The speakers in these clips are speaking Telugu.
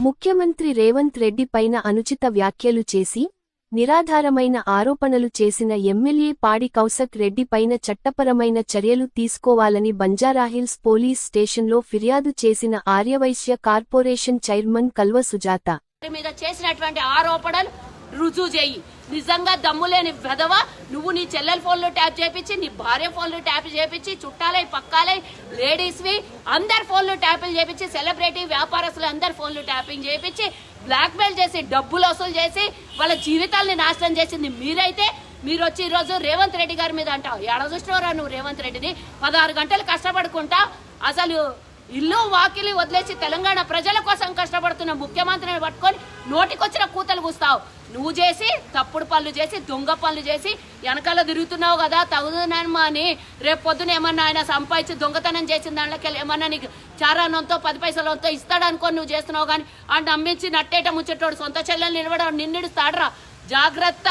ముఖ్యమంత్రి రేవంత్ రెడ్డి పైన అనుచిత వ్యాఖ్యలు చేసి నిరాధారమైన ఆరోపణలు చేసిన ఎమ్మెల్యే పాడి కౌసక్ రెడ్డి పైన చట్టపరమైన చర్యలు తీసుకోవాలని బంజారాహిల్స్ పోలీస్ స్టేషన్లో ఫిర్యాదు చేసిన ఆర్యవైశ్య కార్పొరేషన్ చైర్మన్ కల్వ సుజాత. మీద చేసినటువంటి ఆరోపణలు రుజువు చేయి. నిజంగా దమ్ములేని వెధవ నువ్వు నీ చెల్లెల ఫోన్లో ట్యాప్ చేపించి నీ భార్య ఫోన్లో ట్యాప్ చేపించి చుట్టాలై పక్కాలై లేడీస్వి అందరి ఫోన్లు ట్యాపింగ్ చేపించి సెలబ్రిటీ వ్యాపారస్తులు అందరి ఫోన్లు ట్యాపింగ్ చేపించి బ్లాక్మెయిల్ చేసి డబ్బులు వసూలు చేసి వాళ్ళ జీవితాల్ని నాశనం చేసింది మీరైతే. మీరు వచ్చి ఈరోజు రేవంత్ రెడ్డి గారి మీద అంటావు. ఎడ చూసినవరా నువ్వు రేవంత్ రెడ్డిని? పదహారు గంటలు కష్టపడుకుంటా అసలు ఇల్లు వాకిలి వదిలేసి తెలంగాణ ప్రజల కోసం కష్టపడుతున్న ముఖ్యమంత్రిని పట్టుకొని నోటికొచ్చిన కూతలు కూస్తావు. నువ్వు చేసి తప్పుడు పనులు చేసి దొంగ పనులు చేసి వెనకాల తిరుగుతున్నావు కదా తగుదనమ్మా అని రేపు పొద్దున ఏమన్నా ఆయన సంపాదించి దొంగతనం చేసిన దాంట్లోకి ఏమన్నా నీకు చారానంతో పది పైసలంతో ఇస్తాడు నువ్వు చేస్తున్నావు కానీ ఆ నమ్మించి నట్టేట ముచ్చేటోడు సొంత చెల్లెలు నిలబడ నిన్నుడు తాడరా. జాగ్రత్త.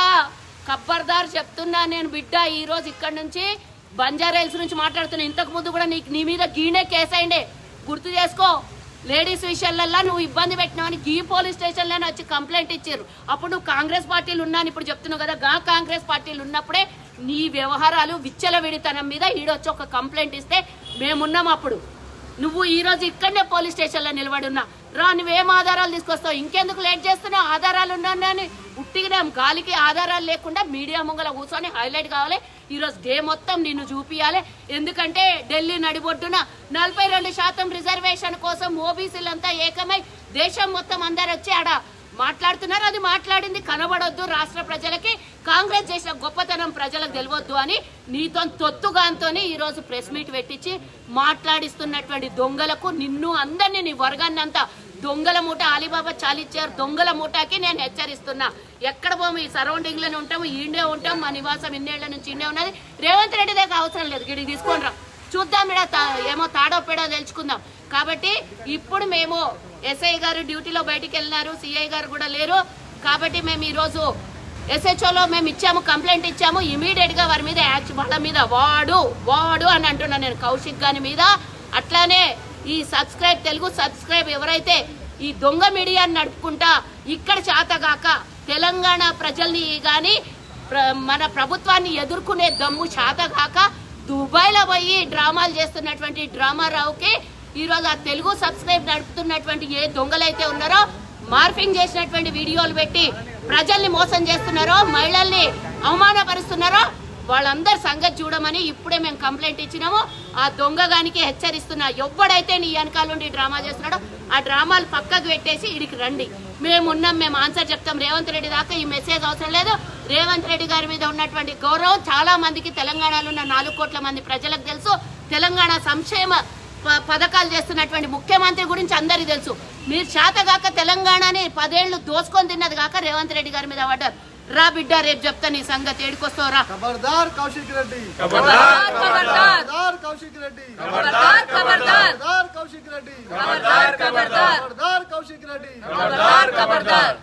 ఖబ్బర్దార్ చెప్తున్నా నేను బిడ్డ ఈరోజు ఇక్కడి నుంచి బంజారా హిల్స్ నుంచి మాట్లాడుతున్నా. ఇంతకు ముందు కూడా నీకు నీ మీద గీనే కేసు అయిండే గుర్తు చేసుకో. లేడీస్ విషయాలల్లో నువ్వు ఇబ్బంది పెట్టినావని గీ పోలీస్ స్టేషన్లోనే వచ్చి కంప్లైంట్ ఇచ్చారు. అప్పుడు నువ్వు కాంగ్రెస్ పార్టీలు ఉన్నాను ఇప్పుడు చెప్తున్నావు కదా గా కాంగ్రెస్ పార్టీలు ఉన్నప్పుడే నీ వ్యవహారాలు విచ్చల విడితనం మీద ఈడొచ్చి ఒక కంప్లైంట్ ఇస్తే మేమున్నాం అప్పుడు. నువ్వు ఈరోజు ఇక్కడనే పోలీస్ స్టేషన్లో నిలబడి ఉన్నా రా నువ్వేం ఆధారాలు తీసుకొస్తావు? ఇంకెందుకు లేట్ చేస్తున్నావు? ఆధారాలు ఉన్నాయని ఉట్టిగినాం గాలికి ఆధారాలు లేకుండా మీడియా ముంగల కూర్చొని హైలైట్ కావాలి. ఈరోజు డే మొత్తం నిన్ను చూపియాలి. ఎందుకంటే ఢిల్లీ నడిబొడ్డున నలభై రెండు శాతం రిజర్వేషన్ కోసం ఓబీసీలంతా ఏకమై దేశం మొత్తం అందరు వచ్చి ఆడ మాట్లాడుతున్నారు. అది మాట్లాడింది కనబడొద్దు రాష్ట్ర ప్రజలకి. కాంగ్రెస్ చేసిన గొప్పతనం ప్రజలకు తెలియవద్దు అని నీతో తొత్తుగాంతో ఈరోజు ప్రెస్ మీట్ పెట్టించి మాట్లాడిస్తున్నటువంటి దొంగలకు నిన్ను అందరినీ నీ వర్గాన్నంతా దొంగల మూట అలీబాబా చాలిచ్చారు దొంగల మూటకి నేను హెచ్చరిస్తున్నా. ఎక్కడ పోము ఈ సరౌండింగ్లోనే ఉంటాము ఈడే ఉంటాం మా నివాసం ఇన్నేళ్ళ నుంచి ఇండే ఉన్నది. రేవంత్ రెడ్డి దగ్గర అవసరం లేదు గిడికి తీసుకొని రా. చూద్దాం ఇడ ఏమో తాడో పేడో తెలుసుకుందాం. కాబట్టి ఇప్పుడు మేము ఎస్ఐ గారు డ్యూటీలో బయటికి వెళ్ళినారు సిఐ గారు కూడా లేరు. కాబట్టి మేము ఈరోజు ఎస్హెచ్ఓలో మేము ఇచ్చాము కంప్లైంట్ ఇచ్చాము. ఇమీడియట్గా వారి మీద యాక్షన్ వాళ్ళ మీద వాడు వాడు అని అంటున్నాను నేను కౌశిక్ గాని మీద. అట్లానే ఈ సబ్స్క్రైబ్ తెలుగు సబ్స్క్రైబ్ ఎవరైతే ఈ దొంగ మీడియాని నడుపుకుంటా ఇక్కడ చేతగాక తెలంగాణ ప్రజల్ని గాని మన ప్రభుత్వాన్ని ఎదుర్కొనే దమ్ము చేతగాక దుబాయ్లో పోయి డ్రామాలు చేస్తున్నటువంటి డ్రామారావుకి ఈరోజు ఆ తెలుగు సబ్స్క్రైబ్ నడుపుతున్నటువంటి ఏ దొంగలైతే ఉన్నారో మార్ఫింగ్ చేసినటువంటి వీడియోలు పెట్టి ప్రజల్ని మోసం చేస్తున్నారో మహిళల్ని అవమానపరుస్తున్నారో వాళ్ళందరి సంగతి చూడమని ఇప్పుడే మేము కంప్లైంట్ ఇచ్చినాము. ఆ దొంగగానికి హెచ్చరిస్తున్నా. ఎవడైతే నీ వెనకాల నుండి డ్రామా చేస్తున్నాడో ఆ డ్రామాలు పక్కకు పెట్టేసి ఇడికి రండి. మేము ఉన్నాం మేము ఆన్సర్ చెప్తాం. రేవంత్ రెడ్డి దాకా ఈ మెసేజ్ అవసరం లేదు. రేవంత్ రెడ్డి గారి మీద ఉన్నటువంటి గౌరవం చాలా మందికి తెలంగాణలో ఉన్న నాలుగు కోట్ల మంది ప్రజలకు తెలుసు. తెలంగాణ సంక్షేమ ప- పథకాలు చేస్తున్నటువంటి ముఖ్యమంత్రి గురించి అందరికీ తెలుసు. మీరు చేతగాక తెలంగాణని పదేళ్ళు దోసుకొని తిన్నది కాక రేవంత్ రెడ్డి గారి మీద పడ్డారు. రా బిడ్డ రేపు చెప్తా నీ సంగతి. ఏడుకొస్తావు రా. ఖబర్దార్ కౌశిక్ రెడ్డి. ఖబర్దార్ ఖబర్దార్ కౌశిక్ రెడ్డి. ఖబర్దార్ ఖబర్దార్ కౌశిక్ రెడ్డి. ఖబర్దార్ ఖబర్దార్ కౌశిక్ రెడ్డి. ఖబర్దార్ ఖబర్దార్